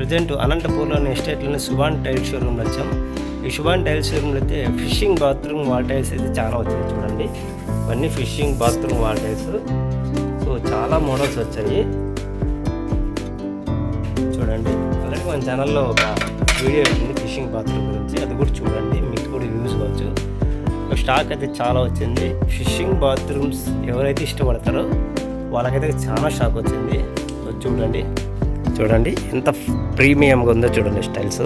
Present అనంతపూర్లోని ఎస్టేట్లోని Subhan tile షోరూమ్లో వచ్చాం. ఈ సుభాన్ టైల్ షోరూమ్లో అయితే ఫిషింగ్ బాత్రూమ్ వాల్ టైల్స్ అయితే చాలా వచ్చాయి చూడండి. ఇవన్నీ fishing bathroom wall tiles. So చాలా మోడల్స్ వచ్చాయి. చూడండి. అలాగే మన ఛానల్లో ఒక వీడియో వచ్చింది ఫిషింగ్ బాత్రూమ్ గురించి. అది కూడా చూడండి. మీకు కూడా యూజ్ కావచ్చు. స్టాక్ అయితే చాలా వచ్చింది. ఫిషింగ్ బాత్రూమ్స్ ఎవరైతే ఇష్టపడతారో వాళ్ళకైతే చాలా షాక్ వచ్చింది. చూడండి. చూడండి ఎంత ప్రీమియంగా ఉందో చూడండి స్టైల్స్.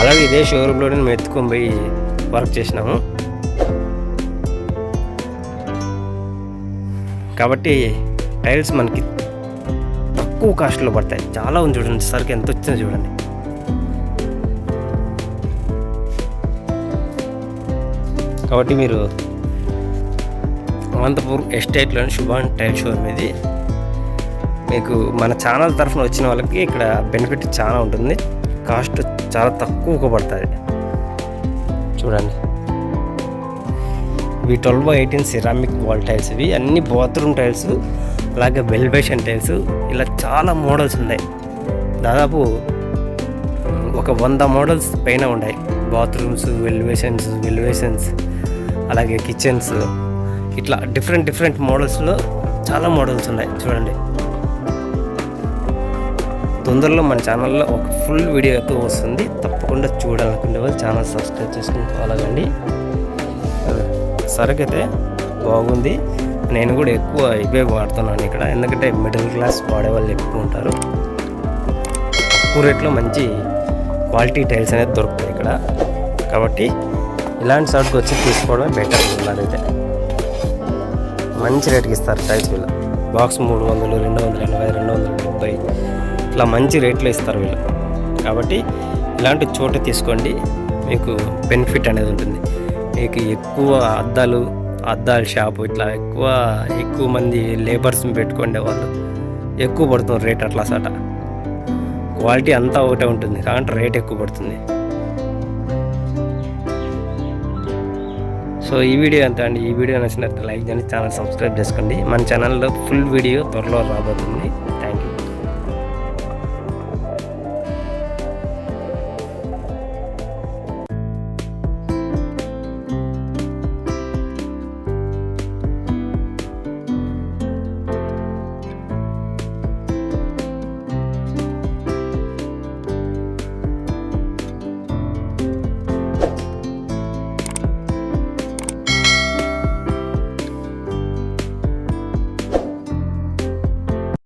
అలాగే ఇదే షోరూంలోనే మేము ఎత్తుకొని పోయి వర్క్ చేసినాము. కాబట్టి టైల్స్ మనకి తక్కువ కాస్ట్లో పడతాయి. చాలా ఉంది చూడండి సరికి ఎంత వచ్చిందో చూడండి. కాబట్టి మీరు అనంతపూర్ ఎస్టేట్లోని శుభాన్ టైల్ షోరూమ్ ఇది మీకు మన ఛానల్ తరఫున వచ్చిన వాళ్ళకి ఇక్కడ బెనిఫిట్ చాలా ఉంటుంది. కాస్ట్ చాలా తక్కువగా పడుతుంది చూడండి. ఇవి twelve by eighteen ceramic wall tiles ఇవి. అన్ని బాత్రూమ్ టైల్స్ అలాగే వెల్వేషన్ టైల్స్. ఇలా చాలా మోడల్స్ ఉన్నాయి. దాదాపు ఒక వంద మోడల్స్ పైన ఉన్నాయి. బాత్రూమ్స్ వెల్వేషన్స్ వెల్వేషన్స్ అలాగే కిచెన్స్. ఇట్లా డిఫరెంట్ డిఫరెంట్ మోడల్స్లో చాలా మోడల్స్ ఉన్నాయి. చూడండి. తొందరలో మన ఛానల్లో ఒక ఫుల్ వీడియో అయితే వస్తుంది. తప్పకుండా చూడాలనుకునే వాళ్ళు ఛానల్ సబ్స్క్రైబ్ చేసుకుని అలాగండి. అవ్వండి సరుకు అయితే బాగుంది. నేను కూడా ఎక్కువ ఇవే వాడుతున్నాను ఇక్కడ. ఎందుకంటే మిడిల్ క్లాస్ వాడేవాళ్ళు ఎక్కువ ఉంటారు. తక్కువ రేట్లో మంచి క్వాలిటీ టైల్స్ అనేది దొరుకుతాయి ఇక్కడ. కాబట్టి ఇలాంటి సరుకు వచ్చి తీసుకోవడం బెటర్ ఉన్నదైతే మంచి రేట్కి ఇస్తారు టైల్స్ వీళ్ళు. బాక్స్ మూడు వందలు రెండు వందల ఎనభై రెండు వందల డెబ్బై ఇట్లా మంచి రేట్లో ఇస్తారు వీళ్ళు. కాబట్టి ఇలాంటి చోట తీసుకోండి. మీకు బెనిఫిట్ అనేది ఉంటుంది. మీకు ఎక్కువ అద్దాలు అద్దాల షాపు ఇట్లా ఎక్కువ ఎక్కువ మంది లేబర్స్ని పెట్టుకునే వాళ్ళు ఎక్కువ పడుతుంది రేట్ అట్లా సట. క్వాలిటీ అంతా ఒకటే ఉంటుంది. కాబట్టి రేట్ ఎక్కువ పడుతుంది. సో ఈ వీడియో ఎంత అండి? ఈ వీడియో నచ్చినట్టు లైక్ చేయండి ఛానల్ సబ్స్క్రైబ్ చేసుకోండి. మన ఛానల్లో ఫుల్ వీడియో త్వరలో రాబోతుంది. థ్యాంక్